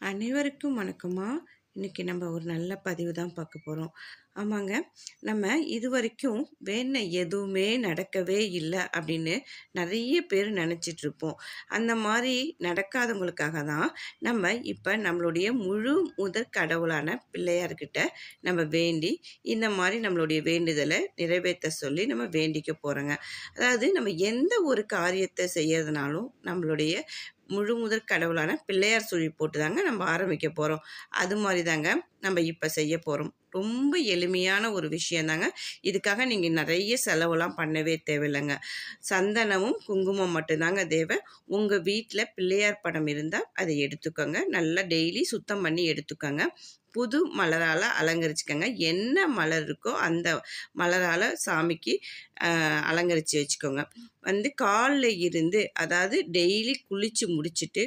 அனைவருக்கும் வணக்கமா இன்னைக்கு நம்ம ஒரு நல்ல பதிவு தான் பார்க்க போகிறோம் ஆமாங்க நம்ம இது வரைக்கும் வேண எதுவுமே நடக்கவே இல்லை அப்படின்னு நிறைய பேர் நினச்சிட்டு இருப்போம். அந்த மாதிரி நடக்காதவங்களுக்காக தான் நம்ம இப்போ நம்மளுடைய முழு முதற் கடவுளான பிள்ளையார்கிட்ட நம்ம வேண்டி இந்த மாதிரி நம்மளுடைய வேண்டுதலை நிறைவேற்ற சொல்லி நம்ம வேண்டிக்க போகிறோங்க அதாவது நம்ம எந்த ஒரு காரியத்தை செய்யறதுனாலும் நம்மளுடைய முழு முதற் கடவுளான பிள்ளையார் சுழி போட்டு தாங்க நம்ம ஆரம்பிக்க போகிறோம் அது மாதிரி தாங்க நம்ம இப்போ செய்ய போகிறோம் ரொம்ப எளிமையான ஒரு விஷயந்தாங்க. இதுக்காக நீங்கள் நிறைய செலவெல்லாம் பண்ணவே தேவையில்லைங்க. சந்தனமும் குங்குமம் மட்டும்தாங்க தேவை. உங்கள் வீட்டில் பிள்ளையார் படம் இருந்தால் அதை எடுத்துக்கோங்க. நல்லா டெய்லி சுத்தம் பண்ணி எடுத்துக்கோங்க. புது மலரால் அலங்கரிச்சுக்கோங்க. என்ன மலர் இருக்கோ அந்த மலரால் சாமிக்கு அலங்கரித்து வச்சுக்கோங்க. வந்து காலில் இருந்து அதாவது டெய்லி குளித்து முடிச்சுட்டு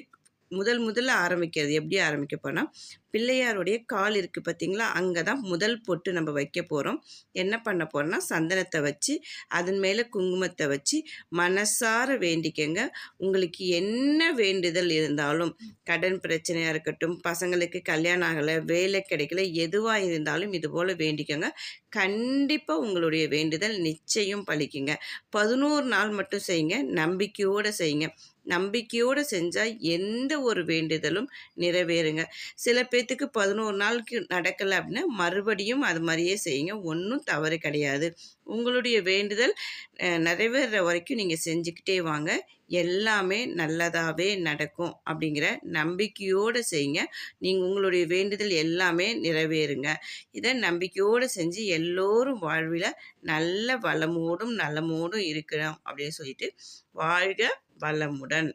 முதல் முதல்ல ஆரம்பிக்கிறது எப்படி ஆரம்பிக்க போனால் பிள்ளையாருடைய கால் இருக்குது பார்த்திங்களா அங்கே தான் முதல் பொட்டு நம்ம வைக்க போகிறோம் என்ன பண்ண போகிறோம்னா சந்தனத்தை வச்சு அதன் மேலே குங்குமத்தை வச்சு மனசார வேண்டிக்கங்க. உங்களுக்கு என்ன வேண்டுதல் இருந்தாலும் கடன் பிரச்சனையாக இருக்கட்டும் பசங்களுக்கு கல்யாணம் ஆகலை வேலை கிடைக்கல எதுவாக இருந்தாலும் இது போல் வேண்டிக்கோங்க. கண்டிப்பாக உங்களுடைய வேண்டுதல் நிச்சயம் பழிக்குங்க பதினோரு நாள் மட்டும் செய்யுங்க. நம்பிக்கையோடு செய்யுங்க. நம்பிக்கையோடு செஞ்சால் எந்த ஒரு வேண்டுதலும் நிறைவேறுங்க. சில பேர் பேர்த்துக்கு பதினோரு நாளுக்கு நடக்கலை அப்படின்னா மறுபடியும் அது மாதிரியே செய்யுங்க. ஒன்றும் தவறு கிடையாது. உங்களுடைய வேண்டுதல் நிறைவேற வரைக்கும் நீங்கள் செஞ்சுக்கிட்டே வாங்க. எல்லாமே நல்லதாகவே நடக்கும் அப்படிங்கிற நம்பிக்கையோடு செய்யுங்க. நீங்கள் உங்களுடைய வேண்டுதல் எல்லாமே நிறைவேறுங்க. இதை நம்பிக்கையோடு செஞ்சு எல்லோரும் வாழ்வில் நல்ல வளமோடும் நலமோடும் இருக்கிறோம் அப்படின்னு சொல்லிட்டு வாழ்க வளமுடன்.